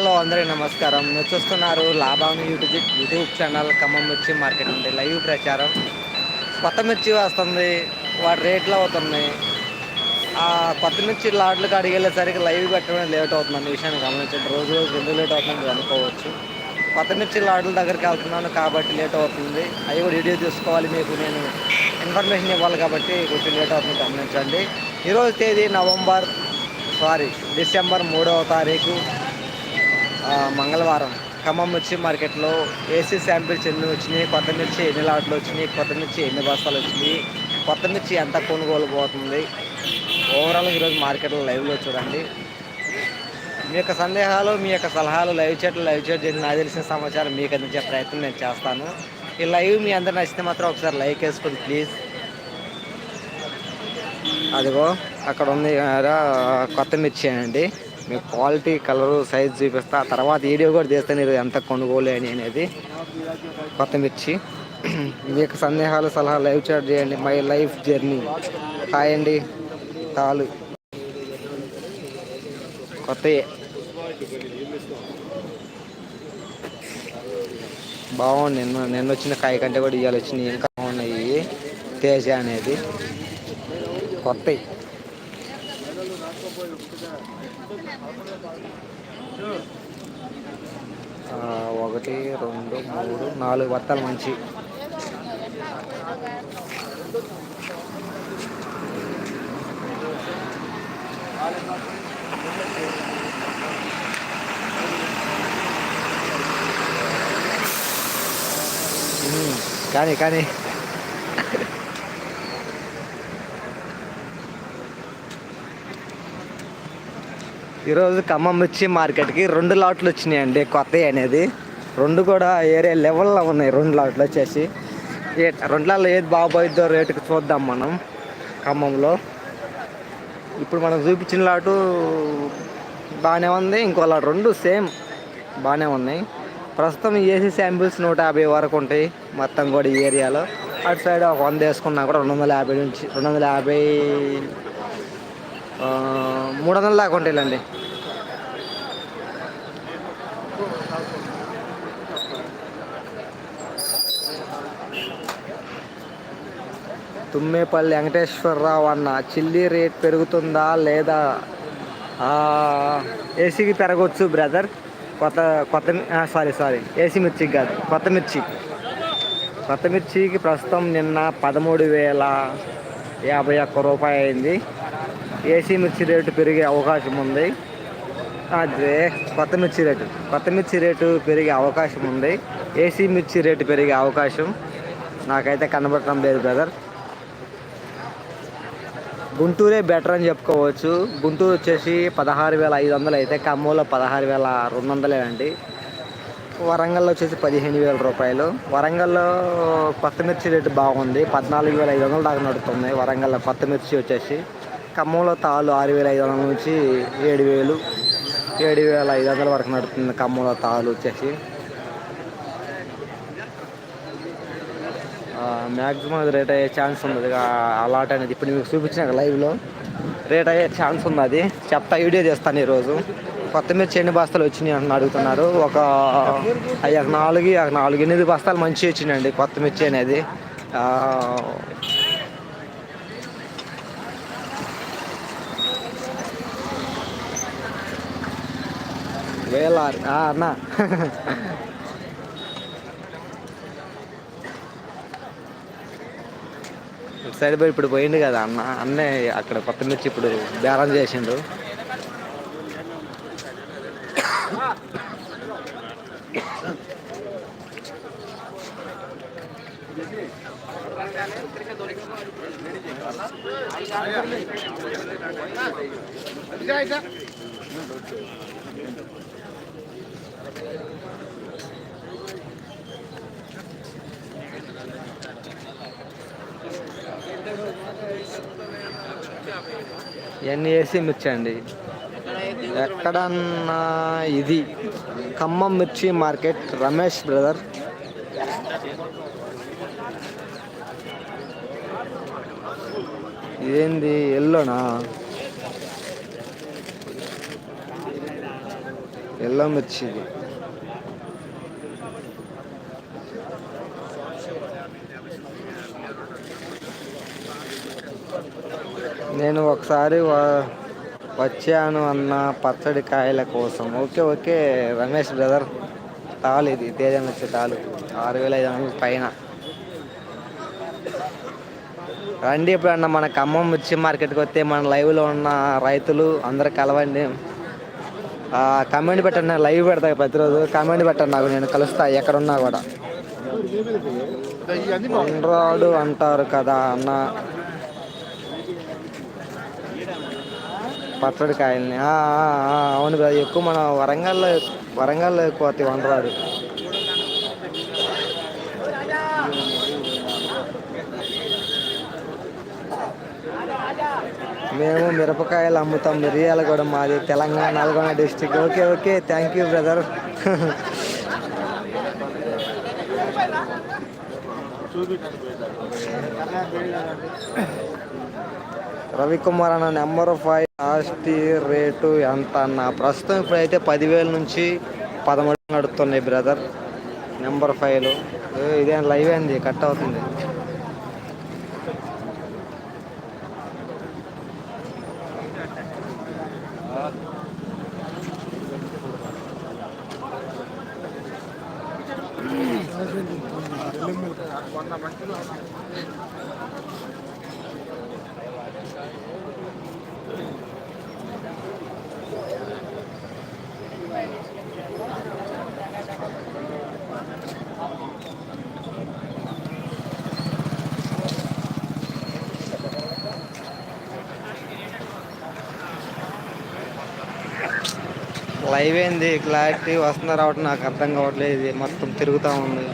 Hello అందరికీ నమస్కారం. మీరు చూస్తున్నారు లాభం యూట్యూబ్ యూట్యూబ్ ఛానల్ ఖమ్మం మిర్చి మార్కెట్ ఉంది లైవ్ ప్రచారం. కొత్త మిర్చి వస్తుంది వాటి రేట్లు అవుతున్నాయి. ఆ కొత్త మిర్చి లాడ్లు కాడికి వెళ్ళేసరికి లైవ్ పెట్టడం లేట్ అవుతుందండి విషయాన్ని గమనించండి. రోజు రోజు ఎందుకు లేట్ అవుతుందని అనుకోవచ్చు. కొత్త మిర్చి లాడ్ల దగ్గరికి వెళ్తున్నాను కాబట్టి లేట్ అవుతుంది. అవి కూడా వీడియో తీసుకోవాలి మీకు నేను ఇన్ఫర్మేషన్ ఇవ్వాలి కాబట్టి కొంచెం లేట్ అవుతుంది గమనించండి. ఈరోజు తేదీ నవంబర్ సారీ డిసెంబర్ మూడవ తారీఖు. మంగళవారం. ఖమ్మం మిర్చి మార్కెట్లో ఏసీ శాంపిల్స్ ఎన్ని వచ్చినాయి కొత్త మిర్చి ఎన్ని లాట్లు వచ్చినాయి కొత్త మిర్చి ఎన్ని బస్తాలు వచ్చినాయి కొత్త మిర్చి ఎంత కొనుగోలు పోతుంది ఓవరాల్ ఈరోజు మార్కెట్లో లైవ్లో చూడండి. మీ యొక్క సందేహాలు మీ యొక్క సలహాలు లైవ్ చాట్లు లైవ్ చాట్ చేసి నాకు తెలిసిన సమాచారం మీకు అందించే ప్రయత్నం నేను చేస్తాను. ఈ లైవ్ మీ అందరు నచ్చితే మాత్రం ఒకసారి లైక్ వేసుకోండి ప్లీజ్. అదిగో అక్కడ ఉంది కొత్త మిర్చి అండి. మీకు క్వాలిటీ కలరు సైజ్ చూపిస్తా. ఆ తర్వాత వీడియో కూడా తీస్తే మీరు ఎంత కొనుగోలు అని అనేది. కొత్త మిర్చి. మీకు సందేహాలు సలహా లైవ్ చాట్ చేయండి. My life journey. హాయ్ అండి. తాలు. కొత్త బాగుంది. నిన్న నిన్న వచ్చిన కాయ కంటే కూడా ఇవాళ వచ్చినాయి. ఇంకా బాగున్నాయి. తేజ అనేది. కొత్తవి ఒకటి రెండు మూడు నాలుగు బత్తాలు మంచి. ఉమ్, కానీ కానీ. ఈరోజు ఖమ్మం మిర్చి మార్కెట్కి రెండు లాట్లు వచ్చినాయండి కొత్తవి అనేది. రెండు కూడా ఏరియా లెవెల్లో ఉన్నాయి రెండు లాట్లు వచ్చేసి. ఏ రెండులలో ఏది బాగోయిద్దో రేటుకి చూద్దాం మనం ఖమ్మంలో. ఇప్పుడు మనం చూపించిన లాటు బాగానే ఉంది ఇంకో లాట్ రెండు సేమ్ బాగానే ఉన్నాయి. ప్రస్తుతం ఏసీ శాంపిల్స్ నూట యాభై వరకు ఉంటాయి మొత్తం కూడా ఈ ఏరియాలో. అటు సైడ్ ఒక వంద వేసుకున్నా కూడా రెండు వందల యాభై నుంచి రెండు వందల యాభై మూడు వందల దాకా ఉంటాయిలండి. తుమ్మేపల్లి వెంకటేశ్వరరావు అన్న చిల్లీ రేట్ పెరుగుతుందా లేదా? ఏసీకి పెరగవచ్చు బ్రదర్. కొత్త కొత్త సారీ సారీ. ఏసీ మిర్చికి కాదు కొత్త మిర్చి. కొత్త మిర్చికి ప్రస్తుతం నిన్న పదమూడు వేల యాభై ఒక్క రూపాయి అయింది. ఏసీ మిర్చి రేటు పెరిగే అవకాశం ఉంది. అదే కొత్త మిర్చి రేటు. కొత్త మిర్చి రేటు పెరిగే అవకాశం ఉంది. ఏసీ మిర్చి రేటు పెరిగే అవకాశం నాకైతే కనబడటం లేదు బ్రదర్. గుంటూరే బెటర్ అని చెప్పుకోవచ్చు. గుంటూరు వచ్చేసి పదహారు వేల ఐదు వందలు అయితే ఖమ్మంలో పదహారు వేల రెండు వందలే అండి. వరంగల్లో వచ్చేసి పదిహేను వేల రూపాయలు. వరంగల్లో కొత్త మిర్చి రేటు బాగుంది. పద్నాలుగు వేల ఐదు వందల దాకా నడుతుంది వరంగల్లో కొత్త మిర్చి వచ్చేసి. ఖమ్మంలో తాళ్ళు ఆరు వేల ఐదు వందల నుంచి ఏడు వేలు ఏడు వేల ఐదు వందల వరకు నడుస్తుంది ఖమ్మంలో తాళ్ళు వచ్చేసి. మ్యాక్సిమం అది రేట్ అయ్యే ఛాన్స్ ఉంది అలాట్ అనేది. ఇప్పుడు మీకు చూపించిన లైవ్లో రేట్ అయ్యే ఛాన్స్ ఉంది అది చెప్తా వీడియో చేస్తాను ఈరోజు. కొత్త చెన్ని ఎన్ని బస్తాలు వచ్చినాయి అంటున్న అడుగుతున్నారు. ఒక నాలుగు నాలుగు ఎనిమిది బస్తాలు మంచి వచ్చినాయండి కొత్త మిర్చి అనేది ఆ, వేల అన్న. ఇటు సైడ్ పోయి ఇప్పుడు పోయిండు కదా అన్న అన్నే అక్కడ కొత్త మిర్చి ఇప్పుడు బేరం చేసిండు. ఇవన్నీ వేసి మిర్చి అండి ఎక్కడన్నా ఇది ఖమ్మం మిర్చి మార్కెట్ రమేష్ బ్రదర్. ఇదేంది ఎల్లోనా? ఎల్లో మిర్చిది నేను ఒకసారి వచ్చాను అన్న పచ్చడి కాయల కోసం. Okay okay Ramesh brother. తాలు ఇది తేజం వచ్చే తాలు. ఆరు వేల ఐదు వందల పైన. రండి ఎప్పుడన్నా మన ఖమ్మం మిర్చి మార్కెట్కి వస్తే మన లైవ్లో ఉన్న రైతులు అందరు కలవండి. కమెంట్ పెట్టండి లైవ్ పెడతా ప్రతిరోజు. కమెంట్ పెట్టండి నాకు నేను కలుస్తా ఎక్కడున్నా కూడా. రాడు అంటారు కదా అన్న. పచ్చడి కాయల్ని. అవును కదా ఎక్కువ మన వరంగల్లో వరంగల్లో ఎక్కువ వండరాడు మేము మిరపకాయలు అమ్ముతాం మిరియాల కూడా మాది Telangana Nalgonda district okay okay thank you brother. Ravikumar అన్న నెంబర్ ఫైవ్ లాస్ట్ రేటు ఎంత అన్న ప్రస్తుతం ఇప్పుడైతే పదివేల నుంచి పదమూడు నడుస్తున్నాయి బ్రదర్ నెంబర్ ఫైవ్లు ఇదేం లైవ్ అయింది కట్ అవుతుంది లైవ్ ఏంది? క్లారిటీ వస్తుందా రావటం నాకు అర్థం కావట్లేదు. ఇది మొత్తం తిరుగుతూ ఉంది.